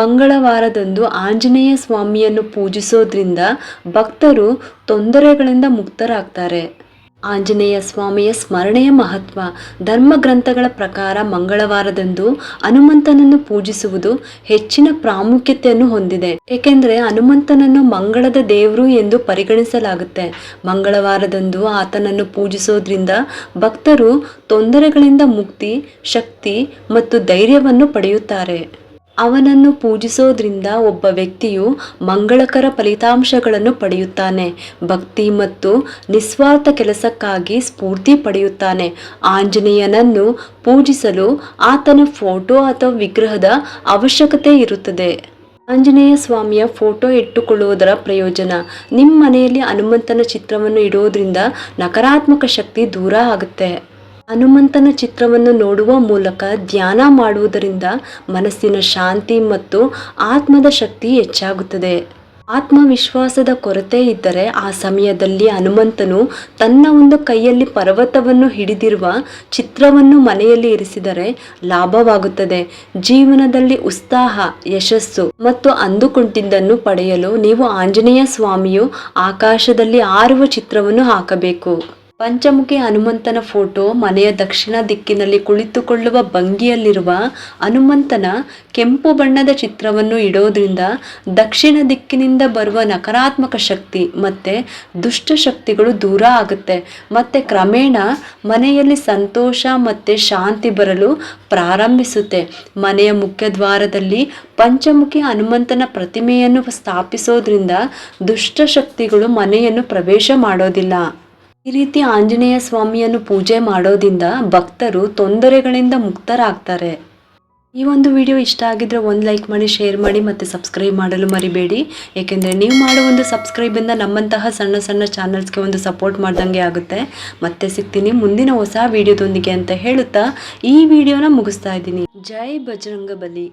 ಮಂಗಳವಾರದಂದು ಆಂಜನೇಯ ಸ್ವಾಮಿಯನ್ನು ಪೂಜಿಸೋದ್ರಿಂದ ಭಕ್ತರು ತೊಂದರೆಗಳಿಂದ ಮುಕ್ತರಾಗ್ತಾರೆ. ಆಂಜನೇಯ ಸ್ವಾಮಿಯ ಸ್ಮರಣೆಯ ಮಹತ್ವ, ಧರ್ಮ ಗ್ರಂಥಗಳ ಪ್ರಕಾರ ಮಂಗಳವಾರದಂದು ಹನುಮಂತನನ್ನು ಪೂಜಿಸುವುದು ಹೆಚ್ಚಿನ ಪ್ರಾಮುಖ್ಯತೆಯನ್ನು ಹೊಂದಿದೆ. ಏಕೆಂದರೆ ಹನುಮಂತನನ್ನು ಮಂಗಳದ ದೇವರು ಎಂದು ಪರಿಗಣಿಸಲಾಗುತ್ತೆ. ಮಂಗಳವಾರದಂದು ಆತನನ್ನು ಪೂಜಿಸೋದ್ರಿಂದ ಭಕ್ತರು ತೊಂದರೆಗಳಿಂದ ಮುಕ್ತಿ, ಶಕ್ತಿ ಮತ್ತು ಧೈರ್ಯವನ್ನು ಪಡೆಯುತ್ತಾರೆ. ಅವನನ್ನು ಪೂಜಿಸೋದ್ರಿಂದ ಒಬ್ಬ ವ್ಯಕ್ತಿಯು ಮಂಗಳಕರ ಫಲಿತಾಂಶಗಳನ್ನು ಪಡೆಯುತ್ತಾನೆ. ಭಕ್ತಿ ಮತ್ತು ನಿಸ್ವಾರ್ಥ ಕೆಲಸಕ್ಕಾಗಿ ಸ್ಫೂರ್ತಿ ಪಡೆಯುತ್ತಾನೆ. ಆಂಜನೇಯನನ್ನು ಪೂಜಿಸಲು ಆತನ ಫೋಟೋ ಅಥವಾ ವಿಗ್ರಹದ ಅವಶ್ಯಕತೆ ಇರುತ್ತದೆ. ಆಂಜನೇಯ ಸ್ವಾಮಿಯ ಫೋಟೋ ಇಟ್ಟುಕೊಳ್ಳುವುದರ ಪ್ರಯೋಜನ. ನಿಮ್ಮ ಮನೆಯಲ್ಲಿ ಹನುಮಂತನ ಚಿತ್ರವನ್ನು ಇಡುವುದರಿಂದ ನಕಾರಾತ್ಮಕ ಶಕ್ತಿ ದೂರ ಆಗುತ್ತೆ. ಹನುಮಂತನ ಚಿತ್ರವನ್ನು ನೋಡುವ ಮೂಲಕ ಧ್ಯಾನ ಮಾಡುವುದರಿಂದ ಮನಸ್ಸಿನ ಶಾಂತಿ ಮತ್ತು ಆತ್ಮದ ಶಕ್ತಿ ಹೆಚ್ಚಾಗುತ್ತದೆ. ಆತ್ಮವಿಶ್ವಾಸದ ಕೊರತೆ ಇದ್ದರೆ ಆ ಸಮಯದಲ್ಲಿ ಹನುಮಂತನು ತನ್ನ ಒಂದು ಕೈಯಲ್ಲಿ ಪರ್ವತವನ್ನು ಹಿಡಿದಿರುವ ಚಿತ್ರವನ್ನು ಮನೆಯಲ್ಲಿ ಇರಿಸಿದರೆ ಲಾಭವಾಗುತ್ತದೆ. ಜೀವನದಲ್ಲಿ ಉತ್ಸಾಹ, ಯಶಸ್ಸು ಮತ್ತು ಅಂದುಕೊಂಡಿದ್ದನ್ನು ಪಡೆಯಲು ನೀವು ಆಂಜನೇಯ ಸ್ವಾಮಿಯು ಆಕಾಶದಲ್ಲಿ ಆರುವ ಚಿತ್ರವನ್ನು ಹಾಕಬೇಕು. ಪಂಚಮುಖಿ ಹನುಮಂತನ ಫೋಟೋ ಮನೆಯ ದಕ್ಷಿಣ ದಿಕ್ಕಿನಲ್ಲಿ ಕುಳಿತುಕೊಳ್ಳುವ ಭಂಗಿಯಲ್ಲಿರುವ ಹನುಮಂತನ ಕೆಂಪು ಬಣ್ಣದ ಚಿತ್ರವನ್ನು ಇಡೋದ್ರಿಂದ ದಕ್ಷಿಣ ದಿಕ್ಕಿನಿಂದ ಬರುವ ನಕಾರಾತ್ಮಕ ಶಕ್ತಿ ಮತ್ತು ದುಷ್ಟ ಶಕ್ತಿಗಳು ದೂರ ಆಗುತ್ತೆ. ಮತ್ತು ಕ್ರಮೇಣ ಮನೆಯಲ್ಲಿ ಸಂತೋಷ ಮತ್ತು ಶಾಂತಿ ಬರಲು ಪ್ರಾರಂಭಿಸುತ್ತೆ. ಮನೆಯ ಮುಖ್ಯದ್ವಾರದಲ್ಲಿ ಪಂಚಮುಖಿ ಹನುಮಂತನ ಪ್ರತಿಮೆಯನ್ನು ಸ್ಥಾಪಿಸೋದ್ರಿಂದ ದುಷ್ಟ ಶಕ್ತಿಗಳು ಮನೆಯನ್ನು ಪ್ರವೇಶ ಮಾಡೋದಿಲ್ಲ. ಈ ರೀತಿ ಆಂಜನೇಯ ಸ್ವಾಮಿಯನ್ನು ಪೂಜೆ ಮಾಡೋದಿಂದ ಭಕ್ತರು ತೊಂದರೆಗಳಿಂದ ಮುಕ್ತರಾಗ್ತಾರೆ. ಈ ಒಂದು ವಿಡಿಯೋ ಇಷ್ಟ ಆಗಿದ್ರೆ ಒಂದು ಲೈಕ್ ಮಾಡಿ, ಶೇರ್ ಮಾಡಿ ಮತ್ತು ಸಬ್ಸ್ಕ್ರೈಬ್ ಮಾಡಲು ಮರಿಬೇಡಿ. ಏಕೆಂದರೆ ನೀವು ಮಾಡೋ ಒಂದು ಸಬ್ಸ್ಕ್ರೈಬಿಂದ ನಮ್ಮಂತಹ ಸಣ್ಣ ಸಣ್ಣ ಚಾನಲ್ಸ್ಗೆ ಒಂದು ಸಪೋರ್ಟ್ ಮಾಡ್ದಂಗೆ ಆಗುತ್ತೆ. ಮತ್ತೆ ಸಿಗ್ತೀನಿ ಮುಂದಿನ ಹೊಸ ವಿಡಿಯೋದೊಂದಿಗೆ ಅಂತ ಹೇಳುತ್ತಾ ಈ ವಿಡಿಯೋನ ಮುಗಿಸ್ತಾ ಇದ್ದೀನಿ. ಜೈ ಬಜರಂಗ ಬಲಿ.